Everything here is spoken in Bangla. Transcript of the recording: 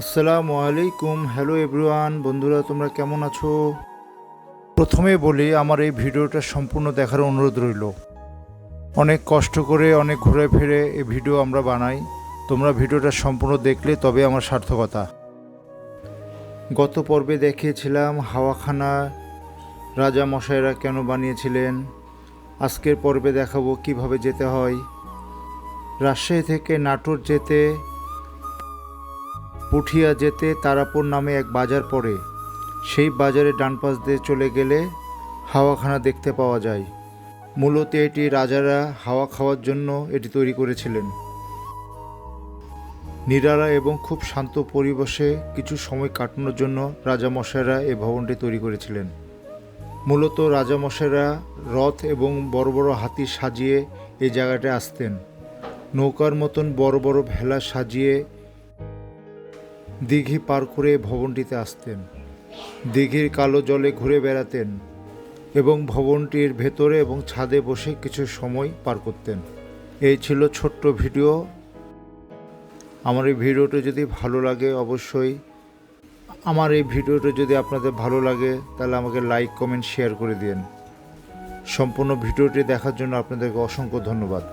আসসালামু আলাইকুম। হ্যালো এভরিওয়ান বন্ধুরা, তোমরা কেমন আছো? প্রথমে বলি, আমার এই ভিডিওটা সম্পূর্ণ দেখার অনুরোধ রইল। অনেক কষ্ট করে, অনেক ঘুরে ফিরে এই ভিডিও আমরা বানাই। তোমরা ভিডিওটা সম্পূর্ণ দেখলে তবে আমার সার্থকতা। গত পর্বে দেখিয়েছিলাম হাওয়াখানা রাজা মশাইরা কেন বানিয়েছিলেন। আজকের পর্বে দেখাবো কীভাবে যেতে হয়। রাজশাহী থেকে নাটোর যেতে পুঠিয়া যেতে তারাপুর নামে এক বাজার পড়ে। সেই বাজারে ডান পাশ দিয়ে চলে গেলে হাওয়াখানা দেখতে পাওয়া যায়। মূলত এটি রাজারা হাওয়া খাওয়ার জন্য এটি তৈরি করেছিলেন। নিরালা এবং খুব শান্ত পরিবেশে কিছু সময় কাটানোর জন্য রাজামশাইরা এই ভবনটি তৈরি করেছিলেন। মূলত রাজামশাইরা রথ এবং বড় বড় হাতি সাজিয়ে এই জায়গাটায় আসতেন। নৌকার মতন বড় বড় ভেলা সাজিয়ে দিঘি পার করে ভবনটিতে আসতেন। দিঘির কালো জলে ঘুরে বেড়াতেন এবং ভবনটির ভেতরে এবং ছাদে বসে কিছু সময় পার করতেন। এই ছিল ছোট্ট ভিডিও। আমার এই ভিডিওটা যদি ভালো লাগে অবশ্যই, আমার এই ভিডিওটা যদি আপনাদের ভালো লাগে, তাহলে আমাকে লাইক, কমেন্ট, শেয়ার করে দিন সম্পূর্ণ ভিডিওটি দেখার জন্য আপনাদেরকে অসংখ্য ধন্যবাদ।